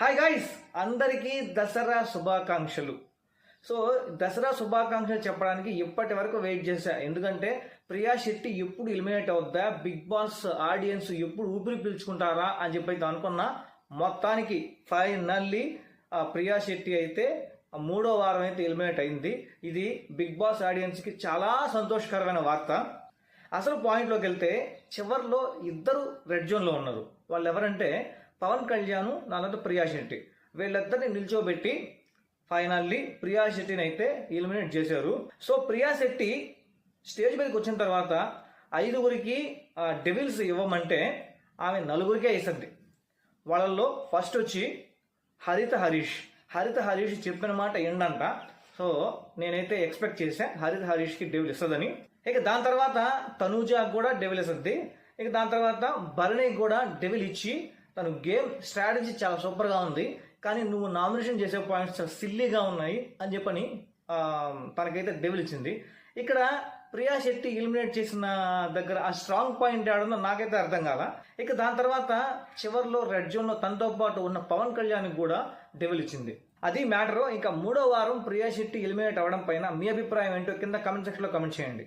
Hi guys అందరికీ దసరా శుభాకాంక్షలు. So Dasara శుభాకాంక్షలు చెప్పడానికి ఇప్పటి వరకు వెయిట్ చేశా. ఎందుకంటే ప్రియా శెట్టి ఎప్పుడు ఎలిమినేట్ అవుద్దా? బిగ్ బాస్ ఆడియన్స్ ఎప్పుడు ఊపిరి పీల్చుకుంటారా అని చెప్పి అనుకున్నా. మొత్తానికి ఫైనల్లీ ప్రియా శెట్టి అయితే మూడో వారం అయితే ఎలిమినేట్ అయింది. ఇది బిగ్ బాస్ ఆడియన్స్కి చాలా సంతోషకరమైన వార్త. అసలు పాయింట్లోకి వెళ్తే చివర్లో ఇద్దరు రెడ్ జోన్లో ఉన్నారు. వాళ్ళు ఎవరంటే పవన్ కళ్యాణ్ నాలంటే ప్రియా శెట్టి. వీళ్ళిద్దరిని నిల్చోబెట్టి ఫైనల్లీ ప్రియా శెట్టిని అయితే ఎలిమినేట్ చేశారు. సో ప్రియా శెట్టి స్టేజ్ మీదకి వచ్చిన తర్వాత ఐదుగురికి డెవిల్స్ ఇవ్వమంటే ఆమె నలుగురికే ఇస్తుంది వాళ్ళల్లో ఫస్ట్ వచ్చి హరిత హరీష్. హరిత హరీష్ చెప్పిన మాట ఏంటంట సో నేనైతే ఎక్స్పెక్ట్ చేశా హరిత హరీష్కి డెవిల్ ఇస్తుందని. ఇక దాని తర్వాత తనూజాకు కూడా డెవిల్ ఇస్తుంది. ఇక దాని తర్వాత భరణికి కూడా డెవిల్ ఇచ్చి తను గేమ్ స్ట్రాటజీ చాలా సూపర్గా ఉంది. కానీ నువ్వు నామినేషన్ చేసే పాయింట్స్ చాలా సిల్లీగా ఉన్నాయి అని చెప్పని తనకైతే డెవిల్ ఇచ్చింది ఇక్కడ ప్రియా శెట్టి ఎలిమినేట్ చేసిన దగ్గర ఆ స్ట్రాంగ్ పాయింట్ ఆడదో నాకైతే అర్థం కాల. ఇక దాని తర్వాత చివర్లో రెడ్ జోన్లో తనతో పాటు ఉన్న పవన్ కళ్యాణ్ కూడా డెవిల్ ఇచ్చింది అది మ్యాటర్. ఇంకా మూడో వారం ప్రియా శెట్టి ఎలిమినేట్ అవ్వడం పైన మీ అభిప్రాయం ఏంటో కింద కమెంట్ సెక్షన్లో కమెంట్ చేయండి.